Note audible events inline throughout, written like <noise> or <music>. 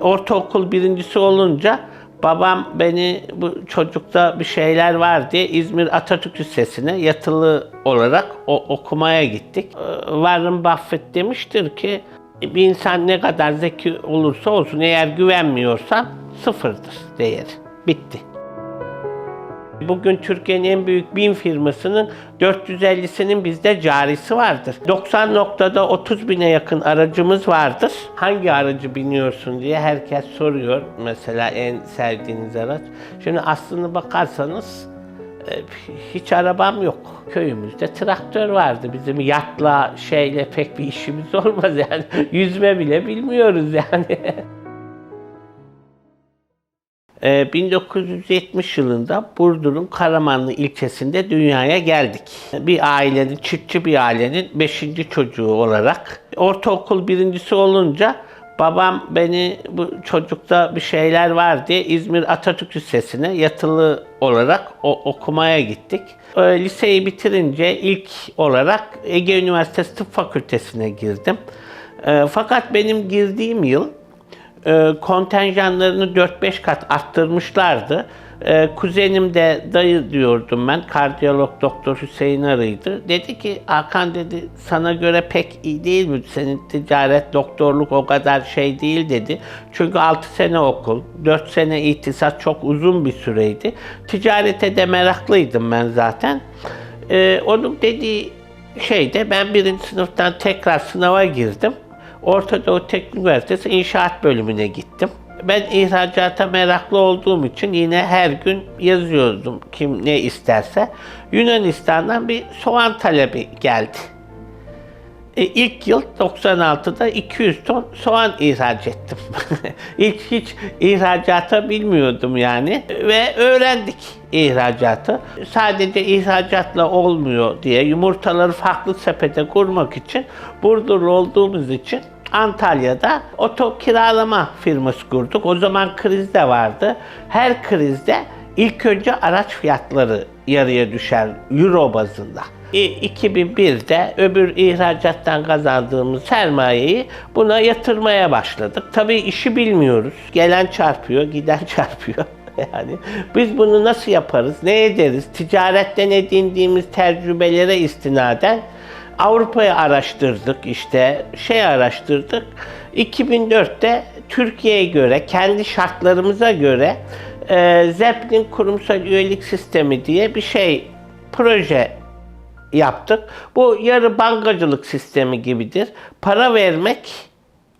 Ortaokul birincisi olunca babam beni bu çocukta bir şeyler var diye İzmir Atatürk Lisesi'ne yatılı olarak o, okumaya gittik. Ee, Warren Buffett demiştir ki bir insan ne kadar zeki olursa olsun eğer güvenmiyorsan sıfırdır değeri. Bitti. Bugün Türkiye'nin en büyük bin firmasının 450'sinin bizde carisi vardır. 90 noktada 30 bine yakın aracımız vardır. Hangi aracı biniyorsun diye herkes soruyor. Mesela en sevdiğiniz araç. Şimdi aslına bakarsanız e, hiç arabam yok. Köyümüzde traktör vardı. Bizim yatla şeyle pek bir işimiz <laughs> olmaz yani. Yüzme bile bilmiyoruz yani. <laughs> Ee, 1970 yılında Burdur'un Karamanlı ilçesinde dünyaya geldik. Bir ailenin, çiftçi bir ailenin 5. çocuğu olarak. Ortaokul birincisi olunca babam beni bu çocukta bir şeyler var diye İzmir Atatürk Lisesi'ne yatılı olarak o, okumaya gittik. Ee, liseyi bitirince ilk olarak Ege Üniversitesi Tıp Fakültesine girdim. Ee, fakat benim girdiğim yıl e, kontenjanlarını 4-5 kat arttırmışlardı. E, kuzenim de dayı diyordum ben, kardiyolog doktor Hüseyin Arı'ydı. Dedi ki Hakan dedi sana göre pek iyi değil mi? Senin ticaret, doktorluk o kadar şey değil dedi. Çünkü 6 sene okul, 4 sene ihtisas çok uzun bir süreydi. Ticarete de meraklıydım ben zaten. E, onun dediği şeyde ben birinci sınıftan tekrar sınava girdim. Orta Doğu Teknik Üniversitesi İnşaat bölümüne gittim. Ben ihracata meraklı olduğum için yine her gün yazıyordum kim ne isterse. Yunanistan'dan bir soğan talebi geldi. E, ilk yıl 96'da 200 ton soğan ihraç ettim. <laughs> Hiç hiç ihracata bilmiyordum yani ve öğrendik ihracatı. Sadece ihracatla olmuyor diye yumurtaları farklı sepete kurmak için Burdurlu olduğumuz için Antalya'da oto kiralama firması kurduk. O zaman kriz de vardı. Her krizde ilk önce araç fiyatları yarıya düşer euro bazında. İ- 2001'de öbür ihracattan kazandığımız sermayeyi buna yatırmaya başladık. Tabii işi bilmiyoruz. Gelen çarpıyor, giden <laughs> çarpıyor. Yani biz bunu nasıl yaparız, ne ederiz? Ticaretten edindiğimiz tecrübelere istinaden Avrupa'yı araştırdık işte şey araştırdık. 2004'te Türkiye'ye göre kendi şartlarımıza göre e, Zeppelin kurumsal üyelik sistemi diye bir şey proje yaptık. Bu yarı bankacılık sistemi gibidir. Para vermek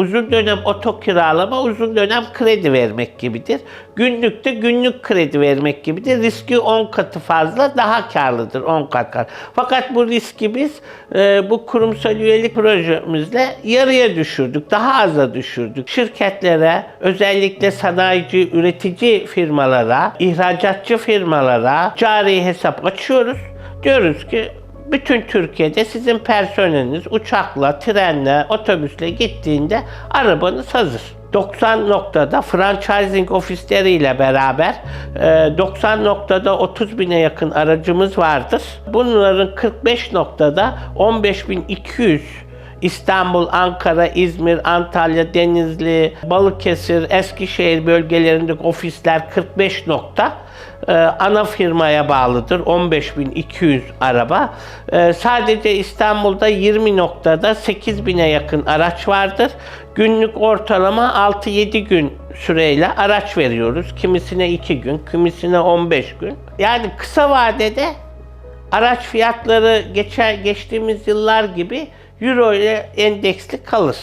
Uzun dönem oto kiralama, uzun dönem kredi vermek gibidir. Günlükte günlük kredi vermek gibidir. Riski 10 katı fazla, daha karlıdır 10 kat kar. Fakat bu riski biz e, bu kurumsal üyelik projemizle yarıya düşürdük, daha aza düşürdük. Şirketlere, özellikle sanayici, üretici firmalara, ihracatçı firmalara cari hesap açıyoruz. Diyoruz ki bütün Türkiye'de sizin personeliniz uçakla, trenle, otobüsle gittiğinde arabanız hazır. 90 noktada franchising ofisleriyle beraber e, 90 noktada 30 bine yakın aracımız vardır. Bunların 45 noktada 15.200 İstanbul, Ankara, İzmir, Antalya, Denizli, Balıkesir, Eskişehir bölgelerindeki ofisler 45 nokta e, ana firmaya bağlıdır. 15.200 araba. E, sadece İstanbul'da 20 noktada 8.000'e yakın araç vardır. Günlük ortalama 6-7 gün süreyle araç veriyoruz. Kimisine 2 gün, kimisine 15 gün. Yani kısa vadede araç fiyatları geçer geçtiğimiz yıllar gibi euro ile endeksli kalır.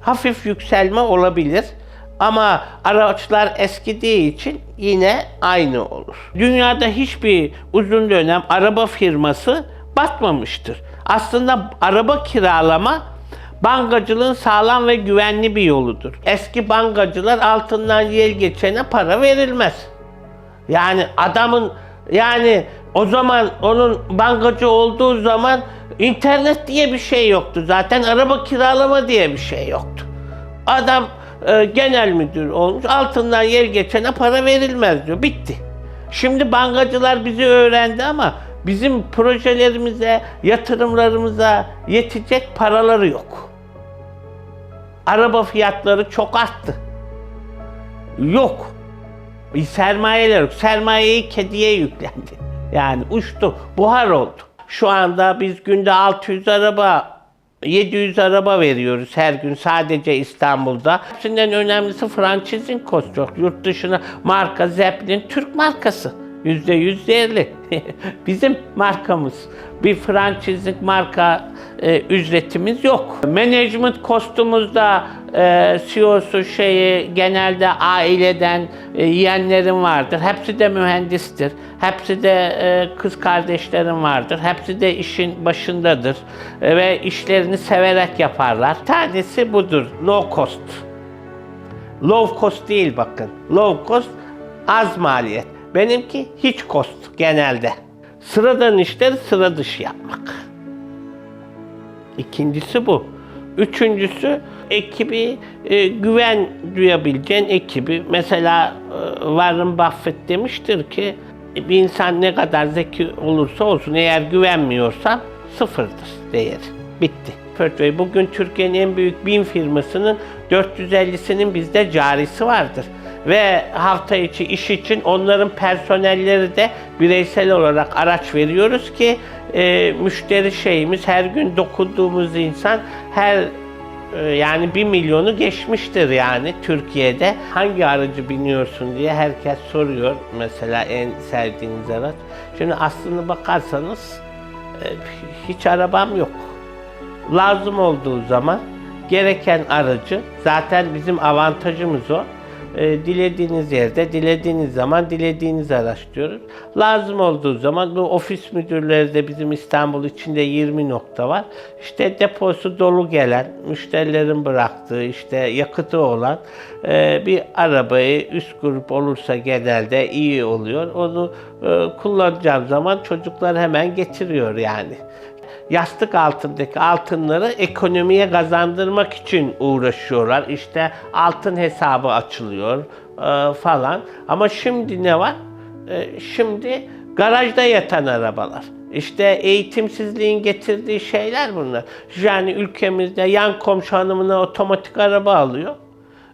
Hafif yükselme olabilir ama araçlar eskidiği için yine aynı olur. Dünyada hiçbir uzun dönem araba firması batmamıştır. Aslında araba kiralama bankacılığın sağlam ve güvenli bir yoludur. Eski bankacılar altından yel geçene para verilmez. Yani adamın yani o zaman onun bankacı olduğu zaman internet diye bir şey yoktu. Zaten araba kiralama diye bir şey yoktu. Adam e, genel müdür olmuş. Altından yer geçene para verilmez diyor. Bitti. Şimdi bankacılar bizi öğrendi ama bizim projelerimize, yatırımlarımıza yetecek paraları yok. Araba fiyatları çok arttı. Yok. Bir sermayeler yok. Sermayeyi kediye yüklendi. Yani uçtu. Buhar oldu. Şu anda biz günde 600 araba 700 araba veriyoruz her gün sadece İstanbul'da. Hepsinden önemlisi franchising cost çok. Yurt dışına marka Zeppelin Türk markası. Yüzde yüz değerli. <laughs> Bizim markamız. Bir franchising marka e, ücretimiz yok. Management kostumuzda e, CEO'su şeyi genelde aileden e, yeğenlerim vardır. Hepsi de mühendistir. Hepsi de e, kız kardeşlerim vardır. Hepsi de işin başındadır. E, ve işlerini severek yaparlar. Tanesi budur. Low cost. Low cost değil bakın. Low cost az maliyet. Benimki hiç cost genelde. Sıradan işleri sıra dışı yapmak. İkincisi bu. Üçüncüsü ekibi e, güven duyabileceğin ekibi. Mesela e, Warren Buffett demiştir ki bir insan ne kadar zeki olursa olsun eğer güvenmiyorsan sıfırdır değeri. Bitti. Portföy bugün Türkiye'nin en büyük bin firmasının 450'sinin bizde carisi vardır. Ve hafta içi iş için onların personelleri de bireysel olarak araç veriyoruz ki e, müşteri şeyimiz her gün dokunduğumuz insan her e, yani bir milyonu geçmiştir yani Türkiye'de. Hangi aracı biniyorsun diye herkes soruyor mesela en sevdiğiniz araç. Şimdi aslına bakarsanız e, hiç arabam yok. Lazım olduğu zaman gereken aracı zaten bizim avantajımız o. E, dilediğiniz yerde, dilediğiniz zaman, dilediğiniz araç diyoruz. Lazım olduğu zaman bu ofis müdürleri de bizim İstanbul içinde 20 nokta var. İşte deposu dolu gelen, müşterilerin bıraktığı, işte yakıtı olan e, bir arabayı üst grup olursa genelde iyi oluyor. Onu e, kullanacağım zaman çocuklar hemen getiriyor yani yastık altındaki altınları ekonomiye kazandırmak için uğraşıyorlar. İşte altın hesabı açılıyor e, falan. Ama şimdi ne var? E, şimdi garajda yatan arabalar. İşte eğitimsizliğin getirdiği şeyler bunlar. Yani ülkemizde yan komşu hanımına otomatik araba alıyor.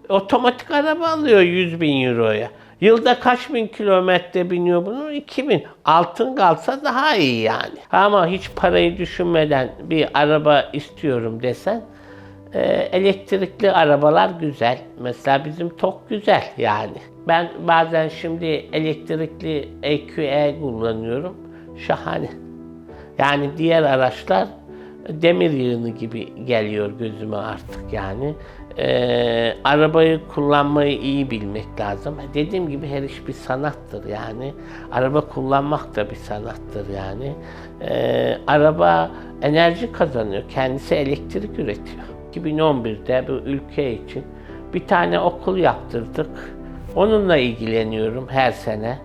Otomatik araba alıyor 100 bin euroya. Yılda kaç bin kilometre biniyor bunu? 2000. Altın kalsa daha iyi yani. Ama hiç parayı düşünmeden bir araba istiyorum desen e, elektrikli arabalar güzel. Mesela bizim TOK güzel yani. Ben bazen şimdi elektrikli EQE kullanıyorum. Şahane. Yani diğer araçlar demir yığını gibi geliyor gözüme artık yani. Ee, arabayı kullanmayı iyi bilmek lazım. Dediğim gibi her iş bir sanattır yani. Araba kullanmak da bir sanattır yani. Ee, araba enerji kazanıyor. Kendisi elektrik üretiyor. 2011'de bu ülke için bir tane okul yaptırdık. Onunla ilgileniyorum her sene.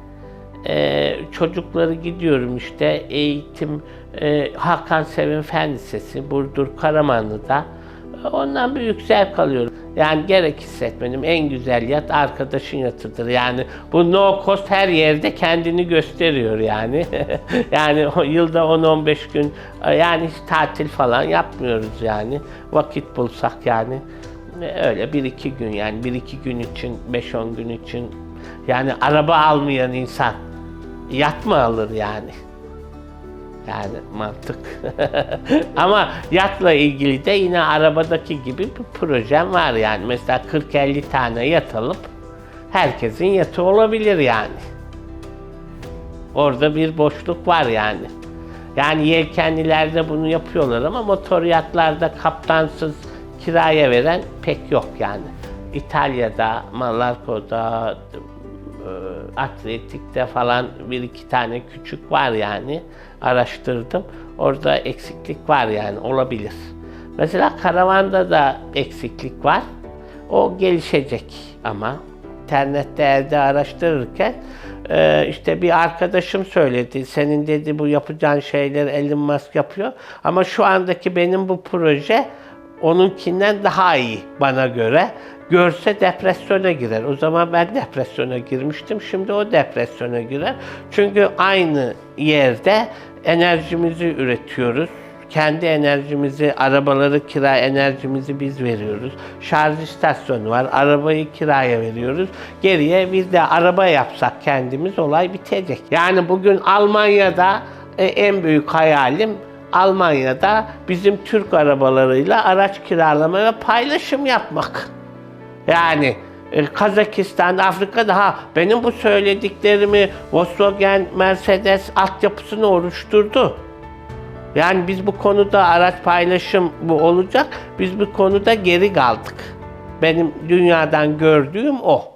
Ee, çocukları gidiyorum işte eğitim e, Hakan Sevim Fen Lisesi Burdur Karamanlı'da ondan büyük zevk alıyorum. Yani gerek hissetmedim. En güzel yat arkadaşın yatıdır. Yani bu no cost her yerde kendini gösteriyor yani. <laughs> yani o yılda 10-15 gün yani hiç tatil falan yapmıyoruz yani. Vakit bulsak yani. Öyle bir iki gün yani bir iki gün için, 5-10 gün için yani araba almayan insan yat mı alır yani? Yani mantık. <laughs> Ama yatla ilgili de yine arabadaki gibi bir projem var yani. Mesela 40-50 tane yat alıp herkesin yatı olabilir yani. Orada bir boşluk var yani. Yani yelkenlilerde bunu yapıyorlar ama motor yatlarda kaptansız kiraya veren pek yok yani. İtalya'da, Malako'da, e, Atletik'te falan bir iki tane küçük var yani. Araştırdım. Orada eksiklik var yani olabilir. Mesela karavanda da eksiklik var. O gelişecek ama internette elde araştırırken e, işte bir arkadaşım söyledi. Senin dedi bu yapacağın şeyleri Elon Musk yapıyor. Ama şu andaki benim bu proje onunkinden daha iyi bana göre. Görse depresyona girer. O zaman ben depresyona girmiştim. Şimdi o depresyona girer. Çünkü aynı yerde enerjimizi üretiyoruz. kendi enerjimizi, arabaları kira enerjimizi biz veriyoruz. Şarj istasyonu var, arabayı kiraya veriyoruz. Geriye biz de araba yapsak kendimiz olay bitecek. Yani bugün Almanya'da e, en büyük hayalim Almanya'da bizim Türk arabalarıyla araç kiralama ve paylaşım yapmak. Yani Kazakistan, Afrika'da ha benim bu söylediklerimi Volkswagen, Mercedes altyapısını oluşturdu. Yani biz bu konuda araç paylaşım bu olacak. Biz bu konuda geri kaldık. Benim dünyadan gördüğüm o.